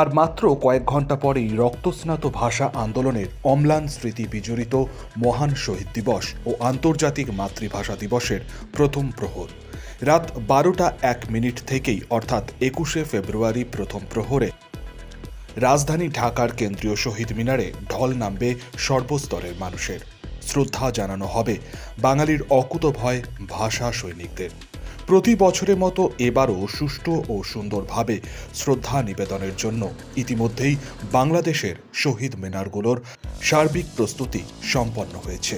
আর মাত্র কয়েক ঘণ্টা পরেই রক্তস্নাত ভাষা আন্দোলনের অম্লান স্মৃতি বিজড়িত মহান শহীদ দিবস ও আন্তর্জাতিক মাতৃভাষা দিবসের প্রথম প্রহর। রাত বারোটা এক মিনিট থেকেই, অর্থাৎ একুশে ফেব্রুয়ারি প্রথম প্রহরে, রাজধানী ঢাকার কেন্দ্রীয় শহীদ মিনারে ঢল নামবে সর্বস্তরের মানুষের। শ্রদ্ধা জানানো হবে বাঙালির অকুতভয় ভাষা সৈনিকদের। প্রতি বছরের মতো এবারও সুষ্ঠু ও সুন্দরভাবে শ্রদ্ধা নিবেদনের জন্য ইতিমধ্যেই বাংলাদেশের শহীদ মিনারগুলোর সার্বিক প্রস্তুতি সম্পন্ন হয়েছে।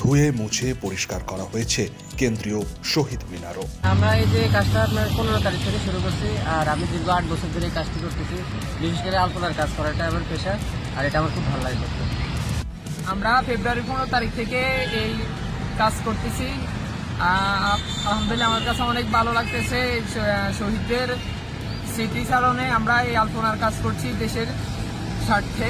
ধুয়ে, মুছে, পরিষ্কার করা হয়েছে কেন্দ্রীয় শহীদ মিনারও। আমরা এই যে কাজটা আপনার পনেরো তারিখ থেকে শুরু করছি, আর আমি দীর্ঘ আট বছর ধরে কাজটি করতেছি। বিশেষ করে আলপনার কাজ করাটা আমার পেশা, আর এটা আমার খুব ভালো লাগে আমরা ফেব্রুয়ারি পনেরো তারিখ থেকে এই কাজ করতেছি। আলহামদুলিল্লাহ আমার কাছে অনেক ভালো লাগতেছে শহীদদের স্মৃতিচারণে আমরা এই আলপনার কাজ করছি দেশের স্বার্থে।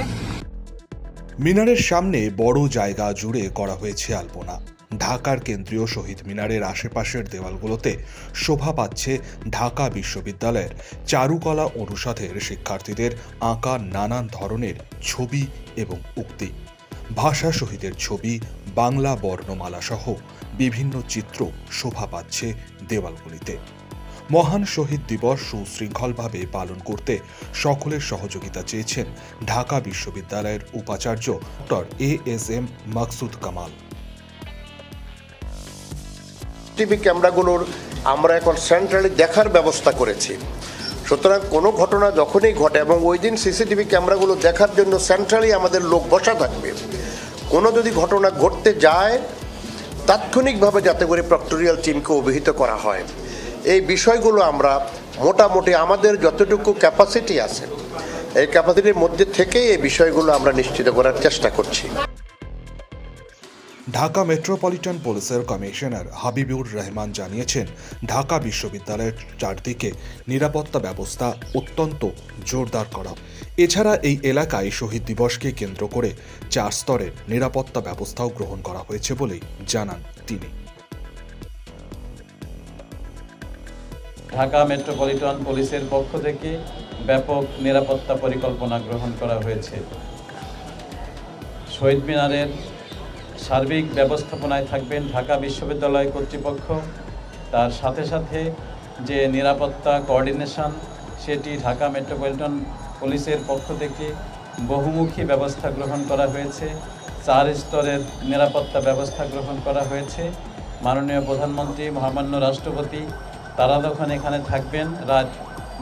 মিনারের সামনে বড় জায়গা জুড়ে করা হয়েছে আলপনা। ঢাকার কেন্দ্রীয় শহীদ মিনারের আশেপাশের দেওয়ালগুলোতে শোভা পাচ্ছে ঢাকা বিশ্ববিদ্যালয়ের চারুকলা অনুষদের শিক্ষার্থীদের আঁকা নানান ধরনের ছবি এবং উক্তি। ভাষা শহীদের ছবি, বাংলা বর্ণমালা সহ বিভিন্ন চিত্র শোভা পাচ্ছে দেওয়ালগুলিতে। মহান শহীদ দিবস সুশৃঙ্খলভাবে পালন করতে সকলের সহযোগিতা চেয়েছেন ঢাকা বিশ্ববিদ্যালয়ের উপাচার্য doctor A S M Maksud Kamal. TV ক্যামেরাগুলোর আমরা এখন সেন্ট্রালি দেখার ব্যবস্থা করেছি। সুতরাং কোনো ঘটনা যখনই ঘটে এবং ওই দিন সিসিটিভি ক্যামেরাগুলো দেখার জন্য সেন্ট্রালি আমাদের লোক বসা থাকবে। কোনো যদি ঘটনা ঘটতে যায় তাৎক্ষণিকভাবে যাতে করে প্রক্টোরিয়াল টিমকে অভিহিত করা হয়। এই বিষয়গুলো আমরা মোটামুটি আমাদের যতটুকু ক্যাপাসিটি আছে, এই ক্যাপাসিটির মধ্যে থেকেই এই বিষয়গুলো আমরা নিশ্চিত করার চেষ্টা করছি। ঢাকা মেট্রোপলিটন পুলিশের কমিশনার হাবিবুর রহমান জানিয়েছেন, ঢাকা বিশ্ববিদ্যালয়ের চারদিকে নিরাপত্তা ব্যবস্থা অত্যন্ত জোরদার করা। এছাড়া এই এলাকায় শহীদ দিবসকে কেন্দ্র করে চার স্তরের নিরাপত্তা ব্যবস্থাও গ্রহণ করা হয়েছে বলেই জানান তিনি। ঢাকা মেট্রোপলিটন পুলিশের পক্ষ থেকে ব্যাপক নিরাপত্তা পরিকল্পনা গ্রহণ করা হয়েছে। শহীদ মিনারের সার্বিক ব্যবস্থাপনায় থাকবেন ঢাকা বিশ্ববিদ্যালয় কর্তৃপক্ষ। তার সাথে সাথে যে নিরাপত্তা কোঅর্ডিনেশন, সেটি ঢাকা মেট্রোপলিটন পুলিশের পক্ষ থেকে বহুমুখী ব্যবস্থা গ্রহণ করা হয়েছে। চার স্তরের নিরাপত্তা ব্যবস্থা গ্রহণ করা হয়েছে। মাননীয় প্রধানমন্ত্রী, মহামান্য রাষ্ট্রপতি, তারা যখন এখানে থাকবেন রাত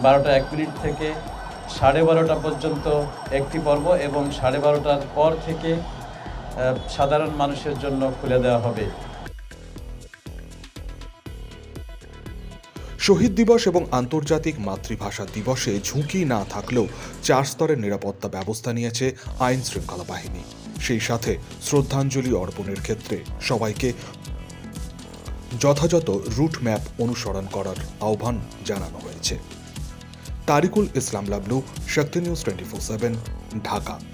বারোটা এক মিনিট থেকে সাড়ে বারোটা পর্যন্ত একটি পর্ব এবং সাড়ে বারোটার পর থেকে সাধারণ মানুষের জন্য খুলে দেওয়া হবে। শহীদ দিবস এবং আন্তর্জাতিক মাতৃভাষা দিবসে ঝুঁকি না থাকলেও চার স্তরের নিরাপত্তা ব্যবস্থা নিয়েছে আইন শৃঙ্খলা বাহিনী। সেই সাথে শ্রদ্ধাঞ্জলি অর্পণের ক্ষেত্রে সবাইকে যথাযথ রুট ম্যাপ অনুসরণ করার আহ্বান জানানো হয়েছে। Tarikul Islam Lablu, Shakti News twenty four seven, Dhaka.